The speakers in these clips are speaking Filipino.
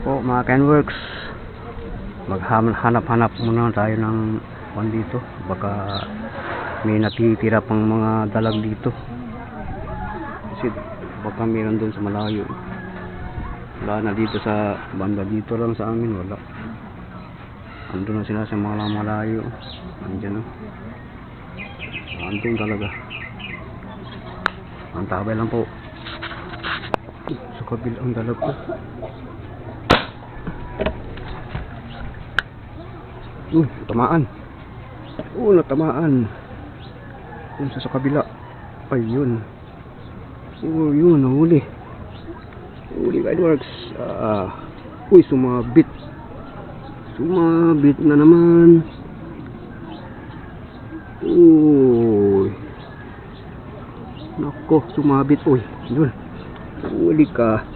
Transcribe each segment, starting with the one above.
po mga Kenworks. Maghanap-hanap muna tayo ng kwan dito. Baka may natitira pang mga dalag dito. Kasi baka meron doon sa malayo. Wala na dito sa banda. Dito lang sa amin wala. Andun na sila sa mga malayo. Andyan na andun talaga. Ang tabay lang po. Sa kabilang dalag ko Uh, tamaan. Uh, natamaan. Yun sa, sa kabila. Ayun. Oh, yun, nahuli. Huli guideworks. Ah, uy, sumabit. Sumabit na naman. Uy. Nako, sumabit. Uy, yun. Huli ka.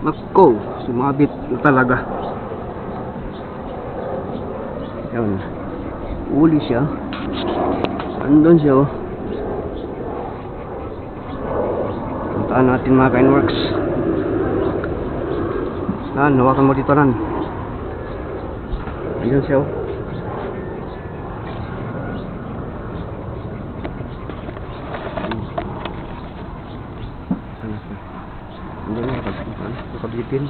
Nako, sumabit talaga. Yan. Uli siya. Andun siya oh. Puntaan natin mga Kainworks. Nan, hawakan mo dito nan. Andun siya oh. Andun na, pagpuntaan. Nakabitin.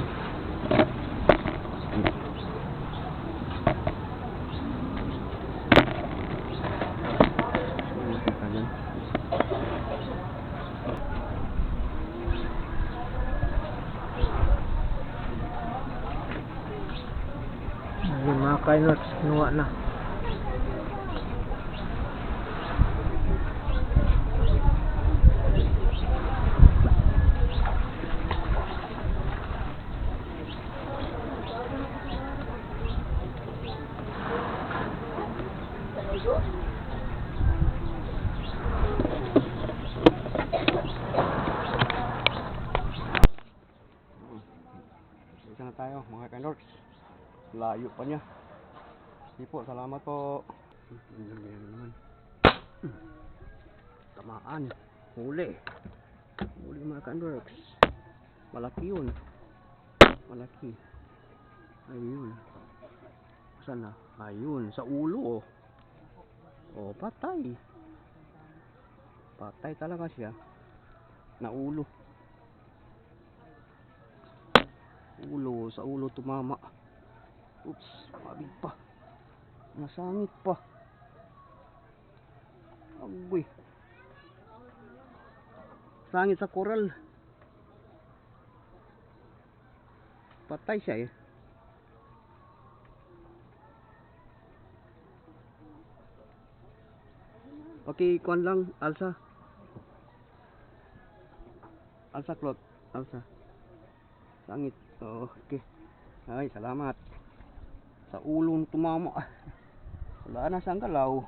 Ayun mga kainots, kinuha na. Tayo mga kanorks. Layo pa niya. Sige po, salamat po. Ayan naman. Tamaan. Huli. Huli mga kanorks. Malaki yun. Malaki. Ayun. Saan na? Ayun, sa ulo oh. Oh, patay. Patay talaga siya. Naulo. ulo sa ulo tumama oops mabig pa. Nasangit pa. Agoy. Sangit sa koral. Patay siya eh. Okay kuan lang alsa. Alsa cloth alsa. Sangit. Oo, okay. Ay, salamat. Sa ulong tumama. Wala na siyang galaw.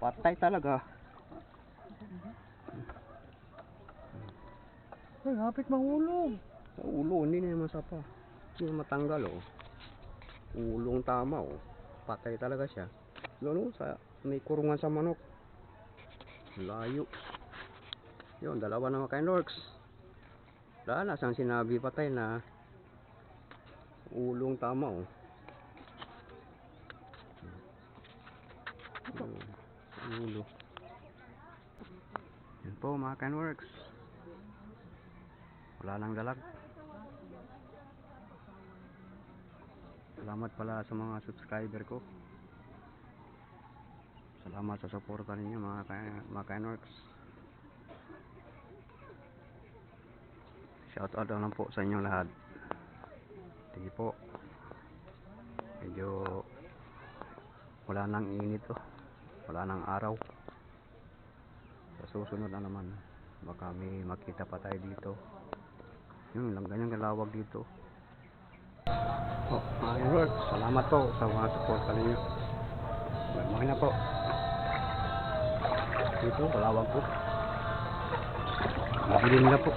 Patay talaga. Ay, hapit mahulog. Sa ulo, hindi na naman sapa. Hindi na matanggal, oh. Ulong tama, oh. Patay talaga siya. Lalo, sa, may kurungan sa manok. Layo. Yun, dalawa na mga kainlorks. Wala na siyang sinabi patay na ulong tama, oh. Yun, sa ulo. Yan po mga kainworks. Wala lang dalag. Salamat pala sa mga subscriber ko. Salamat sa suporta ninyo mga mga kainworks. Shout out lang po sa inyong lahat. Sige po. Medyo wala nang init oh. Wala nang araw. Sa susunod na naman baka may makita pa tayo dito. Yun lang ganyan kalawag dito. Oh, mga Lord, salamat po sa mga suporta ninyo. Malaki na po. Dito, kalawag po. Mabilin na po.